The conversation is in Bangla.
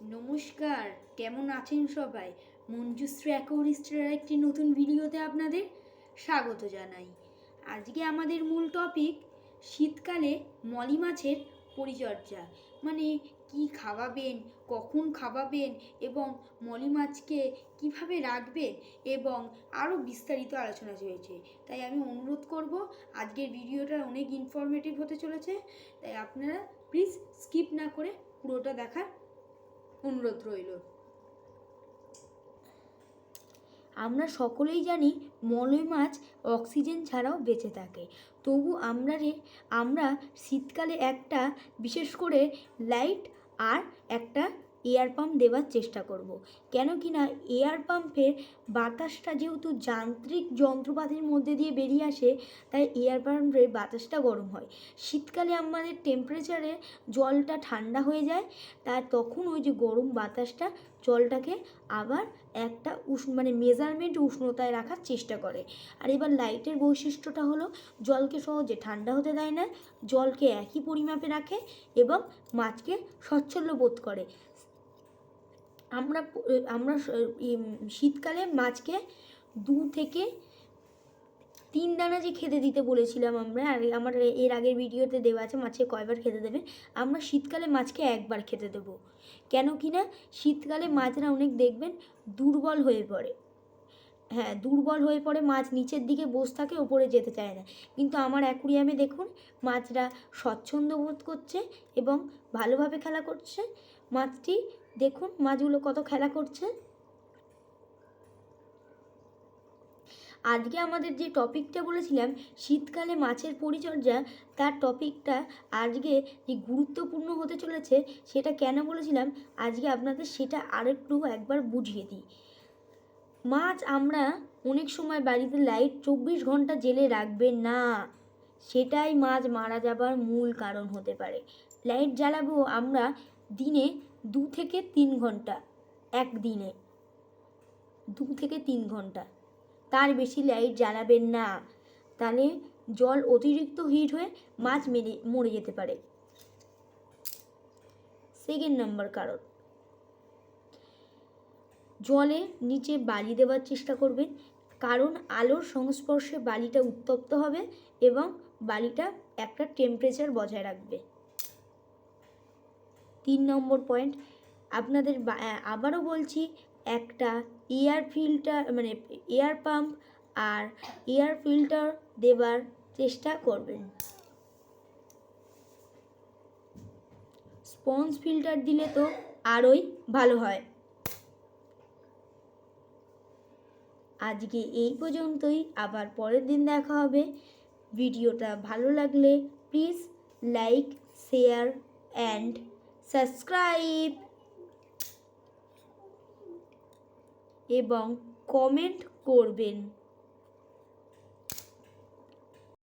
নমস্কার, কেমন আছেন সবাই? মঞ্জুশ্রী অ্যাকোরিস্টের একটি নতুন ভিডিওতে আপনাদের স্বাগত জানাই। আজকে আমাদের মূল টপিক শীতকালে মলি মাছের পরিচর্যা। মানে কি খাওয়াবেন, কখন খাওয়াবেন এবং মলি মাছকে কীভাবে রাখবেন এবং আরও বিস্তারিত আলোচনা চলেছে। তাই আমি অনুরোধ করব, আজকের ভিডিওটা অনেক ইনফরমেটিভ হতে চলেছে। তাই আপনারা প্লিজ স্কিপ না করে পুরোটা দেখার অনুরোধ রইল। আমরা সকলেই জানি মলয় মাছ অক্সিজেন ছাড়াও বেঁচে থাকে। তবু আমরা রে, আমরা শীতকালে একটা, বিশেষ করে লাইট আর একটা এয়ার পাম্প দেওয়ার চেষ্টা করব। কেন কি না এয়ার পাম্পের বাতাসটা যেহেতু যান্ত্রিক যন্ত্রপাতির মধ্যে দিয়ে বেরিয়ে আসে, তাই এয়ার পাম্পের বাতাসটা গরম হয়। শীতকালে আমাদের টেম্পারেচারে জলটা ঠান্ডা হয়ে যায় তার তখন ওই যে গরম বাতাসটা জলটাকে আবার একটা উষ্ণ মানে মেজারমেন্ট উষ্ণতায় রাখার চেষ্টা করে। আর এবার লাইটের বৈশিষ্ট্যটা হলো, জলকে সহজে ঠান্ডা হতে দেয় না, জলকে একই পরিমাপে রাখে এবং মাছকে স্বচ্ছল্য বোধ করে। আমরা আমরা শীতকালে মাছকে দু থেকে তিন দানা যে খেতে দিতে বলেছিলাম আমরা, আর আমার এর আগের ভিডিওতে দেওয়া আছে মাছে কয়বার খেতে দেবে, আমরা শীতকালে মাছকে একবার খেতে দেবো। কেন কি না, শীতকালে মাছরা অনেক দেখবেন দুর্বল হয়ে পড়ে। হ্যাঁ দুর্বল হয়ে পড়ে, মাছ নিচের দিকে বসে থাকে, ওপরে যেতে চায় না। কিন্তু আমার অ্যাকুরিয়ামে দেখুন, মাছরা স্বচ্ছন্দ বোধ করছে এবং ভালোভাবে খেলা করছে। মাছটি দেখুন, মাছগুলো কত খেলা করছে। আজকে আমাদের যে টপিকটা বলেছিলাম, শীতকালে মাছের পরিচর্যা, তার টপিকটা আজকে যে গুরুত্বপূর্ণ হতে চলেছে, সেটা কেন বলেছিলাম? আজকে আপনাদের সেটা আরেকটু একবার বুঝিয়ে দিই। মাছ আমরা অনেক সময় বাড়িতে লাইট চব্বিশ ঘণ্টা জেলে রাখবেন না। সেটাই মাছ মারা যাবার মূল কারণ হতে পারে। লাইট জ্বালাবো আমরা দিনে দু থেকে তিন ঘণ্টা একদিনে। দু থেকে তিন ঘণ্টা। তার বেশি লাইট জ্বালাবেন না। তাহলে জল অতিরিক্ত হিট হয়ে মাছ মেরে, মরে যেতে পারে। সেকেন্ড নাম্বার কারণ। জলে নিচে বালি দেওয়ার চেষ্টা করবেন। কারণ আলোর সংস্পর্শে বালিটা উত্তপ্ত হবে এবং বালিটা একটা টেম্পারেচার বজায় রাখবে। তিন নম্বর পয়েন্ট আপনাদের আবারও বলছি, একটা এয়ার ফিল্টার মানে এয়ার পাম্প আর এয়ার ফিল্টার দেবার চেষ্টা করবেন। স্পঞ্জ ফিল্টার দিলে তো আরোই ভালো হয়। আজকে এই পর্যন্তই, আবার পরের দিন দেখা হবে। ভিডিওটা ভালো লাগলে please like share and subscribe এবং কমেন্ট করবেন।